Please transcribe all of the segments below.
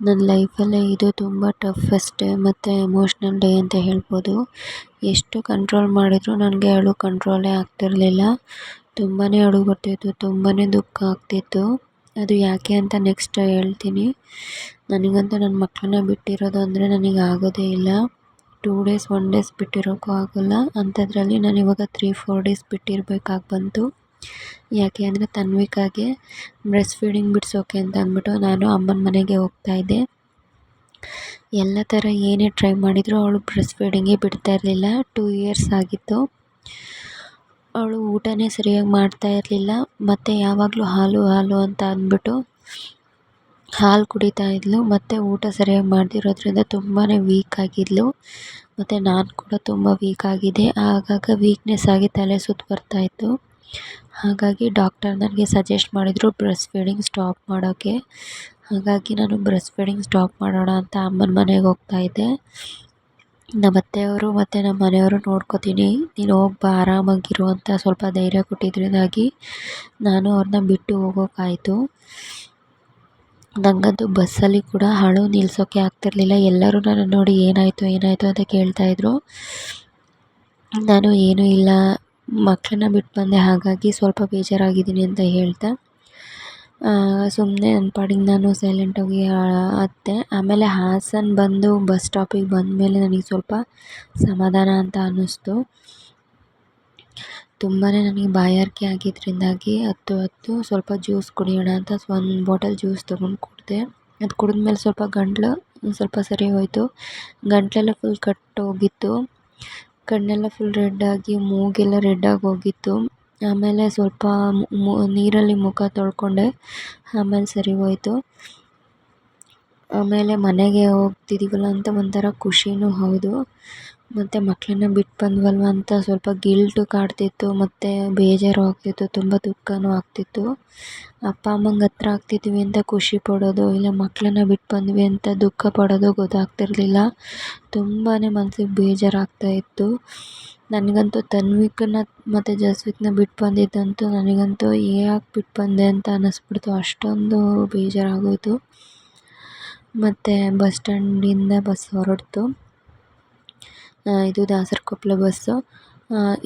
ನನ್ನ ಲೈಫಲ್ಲೇ ಇದು ತುಂಬ ಟಫೆಸ್ಟ್ ಡೇ ಮತ್ತು ಎಮೋಷ್ನಲ್ ಡೇ ಅಂತ ಹೇಳ್ಬೋದು. ಎಷ್ಟು ಕಂಟ್ರೋಲ್ ಮಾಡಿದರೂ ನನಗೆ ಅಳು ಕಂಟ್ರೋಲೇ ಆಗ್ತಿರಲಿಲ್ಲ. ತುಂಬಾ ಅಳು ಬರ್ತಿತ್ತು ತುಂಬಾ ದುಃಖ ಆಗ್ತಿತ್ತು. ಅದು ಯಾಕೆ ಅಂತ ನೆಕ್ಸ್ಟ್ ಹೇಳ್ತೀನಿ. ನನಗಂತೂ ನನ್ನ ಮಕ್ಕಳನ್ನ ಬಿಟ್ಟಿರೋದು ಅಂದರೆ ನನಗೆ ಆಗೋದೇ ಇಲ್ಲ. ಟೂ ಡೇಸ್ ಒನ್ ಡೇಸ್ ಬಿಟ್ಟಿರೋಕ್ಕೂ ಆಗೋಲ್ಲ. ಅಂಥದ್ರಲ್ಲಿ ನಾನು ಇವಾಗ ತ್ರೀ ಫೋರ್ ಡೇಸ್ ಬಿಟ್ಟಿರ್ಬೇಕಾಗಿ ಬಂತು. ಯಾಕೆ ಅಂದರೆ ತನ್ವಿಕಾಗೆ ಬ್ರೆಸ್ಟ್ ಫೀಡಿಂಗ್ ಬಿಡಿಸೋಕೆ ಅಂತ ಅಂದ್ಬಿಟ್ಟು ನಾನು ಅಮ್ಮನ ಮನೆಗೆ ಹೋಗ್ತಾಯಿದ್ದೆ ಎಲ್ಲ ಥರ ಏನೇ ಟ್ರೈ ಮಾಡಿದರೂ ಅವಳು ಬ್ರೆಸ್ಟ್ ಫೀಡಿಂಗೇ ಬಿಡ್ತಾ ಇರಲಿಲ್ಲ. ಟೂ ಇಯರ್ಸ್ ಆಗಿತ್ತು. ಅವಳು ಊಟನೇ ಸರಿಯಾಗಿ ಮಾಡ್ತಾ ಇರಲಿಲ್ಲ. ಮತ್ತು ಯಾವಾಗಲೂ ಹಾಲು ಹಾಲು ಅಂತ ಅಂದ್ಬಿಟ್ಟು ಹಾಲು ಕುಡಿತಾ ಇದ್ಲು. ಮತ್ತು ಊಟ ಸರಿಯಾಗಿ ಮಾಡದಿರೋದ್ರಿಂದ ತುಂಬಾ ವೀಕ್ ಆಗಿದ್ಲು. ಮತ್ತು ನಾನು ಕೂಡ ತುಂಬ ವೀಕ್ ಆಗಿದ್ದೆ ಆಗಾಗ ವೀಕ್ನೆಸ್ ಆಗಿ ತಲೆ ಸುತ್ತು ಬರ್ತಾಯಿತ್ತು ಹಾಗಾಗಿ ಡಾಕ್ಟರ್ ನನಗೆ ಸಜೆಸ್ಟ್ ಮಾಡಿದರು ಬ್ರೆಸ್ಟ್ ಫೀಡಿಂಗ್ ಸ್ಟಾಪ್ ಮಾಡೋಕ್ಕೆ. ಹಾಗಾಗಿ ನಾನು ಬ್ರೆಸ್ಟ್ ಫೀಡಿಂಗ್ ಸ್ಟಾಪ್ ಮಾಡೋಣ ಅಂತ ಅಮ್ಮನ ಮನೆಗೆ ಹೋಗ್ತಾಯಿದ್ದೆ ನಮ್ಮ ಅತ್ತೆಯವರು ಮತ್ತು ನಮ್ಮ ಮನೆಯವರು ನೋಡ್ಕೋತೀನಿ. ನೀನು ಹೋಗಿ ಬಾ ಆರಾಮಾಗಿರು ಅಂತ ಸ್ವಲ್ಪ ಧೈರ್ಯ ಕೊಟ್ಟಿದ್ದರಿಂದಾಗಿ ನಾನು ಅವ್ರನ್ನ ಬಿಟ್ಟು ಹೋಗೋಕ್ಕಾಯಿತು ನನಗಂತೂ ಬಸ್ಸಲ್ಲಿ ಕೂಡ ಹಳು ನಿಲ್ಸೋಕ್ಕೆ ಆಗ್ತಿರಲಿಲ್ಲ. ಎಲ್ಲರೂ ನನ್ನ ನೋಡಿ ಏನಾಯಿತು ಏನಾಯಿತು ಅಂತ ಕೇಳ್ತಾಯಿದ್ರು ನಾನು ಏನೂ ಇಲ್ಲ. ಮಕ್ಕಳನ್ನ ಬಿಟ್ಟು ಬಂದೆ. ಹಾಗಾಗಿ ಸ್ವಲ್ಪ ಬೇಜಾರಾಗಿದ್ದೀನಿ ಅಂತ ಹೇಳ್ತಾ ಸುಮ್ಮನೆ ನನ್ನ ಪಾಡಿಗೆ ನಾನು ಸೈಲೆಂಟಾಗಿ ಅತ್ತೆ. ಆಮೇಲೆ ಹಾಸನ ಬಂದು ಬಸ್ ಸ್ಟಾಪಿಗೆ ಬಂದಮೇಲೆ ನನಗೆ ಸ್ವಲ್ಪ ಸಮಾಧಾನ ಅಂತ ಅನ್ನಿಸ್ತು. ತುಂಬಾ ನನಗೆ ಬಾಯಾರಿಕೆ ಆಗಿದ್ದರಿಂದಾಗಿ ಹತ್ತು ಹತ್ತು ಸ್ವಲ್ಪ ಜ್ಯೂಸ್ ಕುಡಿಯೋಣ ಅಂತ ಒಂದು ಬಾಟಲ್ ಜ್ಯೂಸ್ ತೊಗೊಂಡು ಕುಡಿದೆ. ಅದು ಕುಡಿದ್ಮೇಲೆ ಸ್ವಲ್ಪ ಗಂಟ್ಲು ಸ್ವಲ್ಪ ಸರಿ ಹೋಯಿತು. ಗಂಟ್ಲೆಲ್ಲ ಫುಲ್ ಕಟ್ಟೋಗಿತ್ತು ಕಣ್ಣೆಲ್ಲ ಫುಲ್ ರೆಡ್ಡಾಗಿ ಮೂಗೆಲ್ಲ ರೆಡ್ಡಾಗಿ ಹೋಗಿತ್ತು. ಆಮೇಲೆ ಸ್ವಲ್ಪ ನೀರಲ್ಲಿ ಮುಖ ತೊಳ್ಕೊಂಡೆ. ಆಮೇಲೆ ಸರಿ ಹೋಯ್ತು. ಆಮೇಲೆ ಮನೆಗೆ ಹೋಗ್ತಿದ್ದೀವಲ್ಲ ಅಂತ ಒಂಥರ ಖುಷಿಯೂ ಹೌದು. ಮತ್ತು ಮಕ್ಕಳನ್ನ ಬಿಟ್ಟು ಬಂದ್ವಲ್ವ ಅಂತ ಸ್ವಲ್ಪ ಗಿಲ್ಟು ಕಾಡ್ತಿತ್ತು, ಮತ್ತು ಬೇಜಾರು ಆಗ್ತಿತ್ತು, ತುಂಬ ದುಃಖನೂ ಆಗ್ತಿತ್ತು. ಅಪ್ಪ ಅಮ್ಮಂಗೆ ಹತ್ರ ಆಗ್ತಿದ್ವಿ ಅಂತ ಖುಷಿ ಪಡೋದು, ಇಲ್ಲ ಮಕ್ಕಳನ್ನ ಬಿಟ್ಟು ಬಂದ್ವಿ ಅಂತ ದುಃಖ ಪಡೋದು ಗೊತ್ತಾಗ್ತಿರಲಿಲ್ಲ. ತುಂಬಾ ಮನ್ಸಿಗೆ ಬೇಜಾರಾಗ್ತಾಯಿತ್ತು ನನಗಂತೂ ತನ್ವಿಕನ್ನ ಮತ್ತು ಜಸ್ವಿಕ್ನ ಬಿಟ್ಟು ಬಂದಿದ್ದಂತೂ ನನಗಂತೂ ಯಾಕೆ ಬಿಟ್ಟು ಬಂದೆ ಅಂತ ಅನ್ನಿಸ್ಬಿಡ್ತು ಅಷ್ಟೊಂದು ಬೇಜಾರಾಗೋಯಿತು ಮತ್ತು ಬಸ್ ಸ್ಟ್ಯಾಂಡಿಂದ ಬಸ್ ಹೊರಡ್ತು. ಇದು ದಾಸರಕೊಪ್ಲ ಬಸ್ಸು.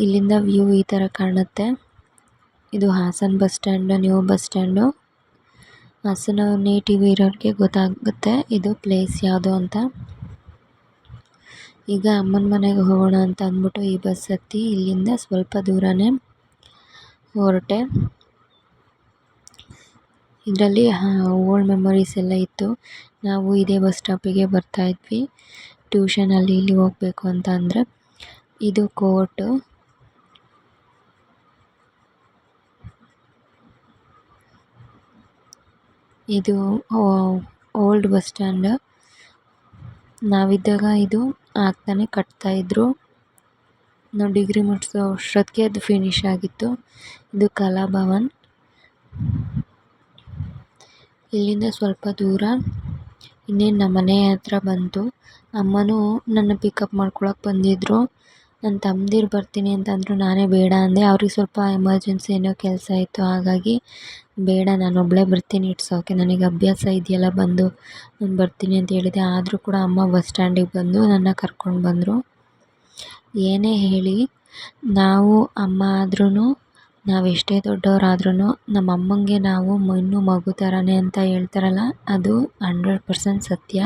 ಇಲ್ಲಿಂದ ವ್ಯೂ ಈ ಥರ ಕಾಣುತ್ತೆ. ಇದು Hassan bus stand, new bus stand. Hassan native ಇರೋರಿಗೆ ಗೊತ್ತಾಗುತ್ತೆ ಇದು ಪ್ಲೇಸ್ ಯಾವುದು ಅಂತ. ಈಗ ಅಮ್ಮನ ಮನೆಗೆ ಹೋಗೋಣ ಅಂತ ಅಂದ್ಬಿಟ್ಟು ಈ ಬಸ್ ಹತ್ತಿ ಇಲ್ಲಿಂದ ಸ್ವಲ್ಪ ದೂರನೇ ಹೊರಟೆ. ಇದರಲ್ಲಿ ಓಲ್ಡ್ ಮೆಮೊರೀಸ್ ಎಲ್ಲ ಇತ್ತು. ನಾವು ಇದೇ ಬಸ್ ಸ್ಟಾಪಿಗೆ ಬರ್ತಾಯಿದ್ವಿ ಟ್ಯೂಷನ್ ಅಲ್ಲಿ ಇಲ್ಲಿ ಹೋಗಬೇಕು ಅಂತ ಅಂದರೆ ಇದು ಕೋರ್ಟ್. ಇದು ಓಲ್ಡ್ ಬಸ್ ಸ್ಟ್ಯಾಂಡ್. ನಾವಿದ್ದಾಗ ಇದು ಆಗ್ತಾನೆ ಕಟ್ತಾ ಇದ್ರು. ನಾವು ಡಿಗ್ರಿ ಮುಗಿಸೋ ಅಷ್ಟೊತ್ತಿಗೆ ಅದು ಫಿನಿಶ್ ಆಗಿತ್ತು. ಇದು ಕಲಾಭವನ್ ಇಲ್ಲಿಂದ ಸ್ವಲ್ಪ ದೂರ. ಇನ್ನೇನು ನಮ್ಮ ಮನೆ ಹತ್ರ ಬಂತು. ಅಮ್ಮನೂ ನನ್ನ ಪಿಕಪ್ ಮಾಡ್ಕೊಳಕ್ಕೆ ಬಂದಿದ್ದರು ನನ್ನ ತಮ್ದಿರು ಬರ್ತೀನಿ ಅಂತಂದರು ನಾನೇ ಬೇಡ ಅಂದೆ. ಅವ್ರಿಗೆ ಸ್ವಲ್ಪ ಎಮರ್ಜೆನ್ಸಿ ಏನೋ ಕೆಲಸ ಇತ್ತು, ಹಾಗಾಗಿ ಬೇಡ, ನಾನು ಒಬ್ಬಳೇ ಬರ್ತೀನಿ ಇಟ್ಸ್ ಓಕೆ ನನಗೆ ಅಭ್ಯಾಸ ಇದೆಯಲ್ಲ, ಬಂದು ನಾನು ಬರ್ತೀನಿ ಅಂತ ಹೇಳಿದೆ. ಆದರೂ ಕೂಡ ಅಮ್ಮ ಬಸ್ ಸ್ಟ್ಯಾಂಡಿಗೆ ಬಂದು ನನ್ನ ಕರ್ಕೊಂಡು ಬಂದರು. ಏನೇ ಹೇಳಿ, ನಾವು, ಅಮ್ಮ ಆದ್ರೂ ನಾವೆಷ್ಟೇ ದೊಡ್ಡವರಾದ್ರೂ ನಮ್ಮ ಅಮ್ಮಂಗೆ ನಾವು ಇನ್ನೂ ಮಗು ಥರನೇ ಅಂತ ಹೇಳ್ತಾರಲ್ಲ, ಅದು ಹಂಡ್ರೆಡ್ ಪರ್ಸೆಂಟ್ ಸತ್ಯ.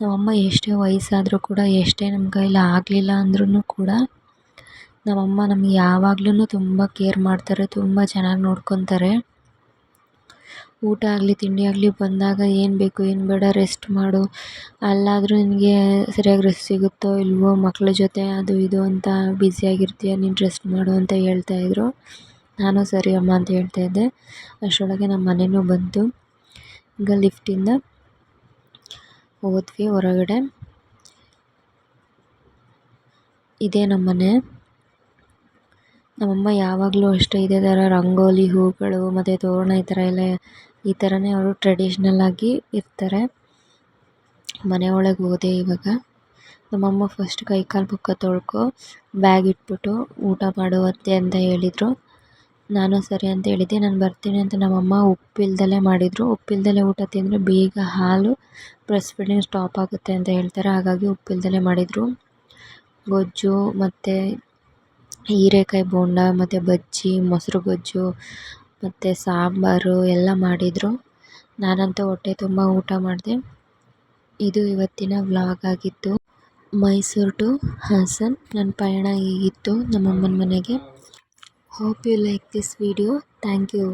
ನಮ್ಮಮ್ಮ ಎಷ್ಟೇ ವಯಸ್ಸಾದರೂ ಕೂಡ, ಎಷ್ಟೇ ನಮ್ಮ ಕೈಲಿ ಆಗಲಿಲ್ಲ ಅಂದ್ರೂ ಕೂಡ, ನಮ್ಮಮ್ಮ ನಮ್ಗೆ ಯಾವಾಗ್ಲೂ ತುಂಬ ಕೇರ್ ಮಾಡ್ತಾರೆ, ತುಂಬ ಚೆನ್ನಾಗಿ ನೋಡ್ಕೊತಾರೆ. ಊಟ ಆಗಲಿ, ತಿಂಡಿ ಆಗಲಿ ಬಂದಾಗ ಏನು ಬೇಕು, ಏನು ಬೇಡ ರೆಸ್ಟ್ ಮಾಡು. ಅಲ್ಲಾದರೂ ನಿನಗೆ ಸರಿಯಾಗಿ ರೆಸ್ಟ್ ಸಿಗುತ್ತೋ ಇಲ್ಲವೋ ಮಕ್ಳ ಜೊತೆ ಅದು ಇದು ಅಂತ ಬ್ಯುಸಿಯಾಗಿರ್ತೀಯ ನೀನು ರೆಸ್ಟ್ ಮಾಡು ಅಂತ ಹೇಳ್ತಾಯಿದ್ರು ನಾನು ಸರಿ ಅಮ್ಮ ಅಂತ ಹೇಳ್ತಾಯಿದ್ದೆ ಅಷ್ಟರೊಳಗೆ ನಮ್ಮ ಮನೆಯೂ ಬಂತು. ಈಗ ಲಿಫ್ಟಿಂದ ಹೋದ್ವಿ ಹೊರಗಡೆ. ಇದೇ ನಮ್ಮ ಮನೆ. ನಮ್ಮಮ್ಮ ಯಾವಾಗಲೂ ಅಷ್ಟೇ ಇದೇ ಥರ ರಂಗೋಲಿ ಹೂಗಳು, ಮತ್ತು ತೋರಣ ಈ ಥರ ಎಲ್ಲ ಈ ಥರನೇ ಅವರು ಟ್ರೆಡಿಷ್ನಲ್ಲಾಗಿ ಇರ್ತಾರೆ. ಮನೆ ಒಳಗೆ ಹೋದೆ ಇವಾಗ. ನಮ್ಮಮ್ಮ ಫಸ್ಟ್ ಕೈ ಕಾಲು ಮುಖ ತೊಳ್ಕೊ ಬ್ಯಾಗ್ ಇಟ್ಬಿಟ್ಟು ಊಟ ಮಾಡುವಂತೆ ಅಂತ ಹೇಳಿದರು. ನಾನು ಸರಿ ಅಂತ ಹೇಳಿದ್ದೆ, ನಾನು ಬರ್ತೀನಿ ಅಂತ ನಮ್ಮಮ್ಮ ಉಪ್ಪಿಲ್ದಲೇ ಮಾಡಿದರು. ಉಪ್ಪಿಲ್ದಲೇ ಊಟ ತಿಂದರೆ ಬೇಗ ಹಾಲು ಬ್ರೆಸ್ಟ್ ಫೀಡಿಂಗ್ ಸ್ಟಾಪ್ ಆಗುತ್ತೆ ಅಂತ ಹೇಳ್ತಾರೆ. ಹಾಗಾಗಿ ಉಪ್ಪಿಲ್ದಲೇ ಮಾಡಿದರು. ಗೊಜ್ಜು ಮತ್ತು ಹೀರೆಕಾಯಿ ಬೋಂಡ, ಮತ್ತು ಬಜ್ಜಿ, ಮೊಸರು ಗೊಜ್ಜು ಮತ್ತು ಸಾಂಬಾರು ಎಲ್ಲ ಮಾಡಿದರು. ನಾನಂತೂ ಹೊಟ್ಟೆ ತುಂಬ ಊಟ ಮಾಡಿದೆ. ಇದು ಇವತ್ತಿನ ವ್ಲಾಗ್ ಆಗಿತ್ತು. ಮೈಸೂರು ಟು ಹಾಸನ್. ನನ್ನ ಪಯಣ ಹೀಗಿತ್ತು. ನಮ್ಮಮ್ಮನ ಮನೆಗೆ. Hope you like this video thank you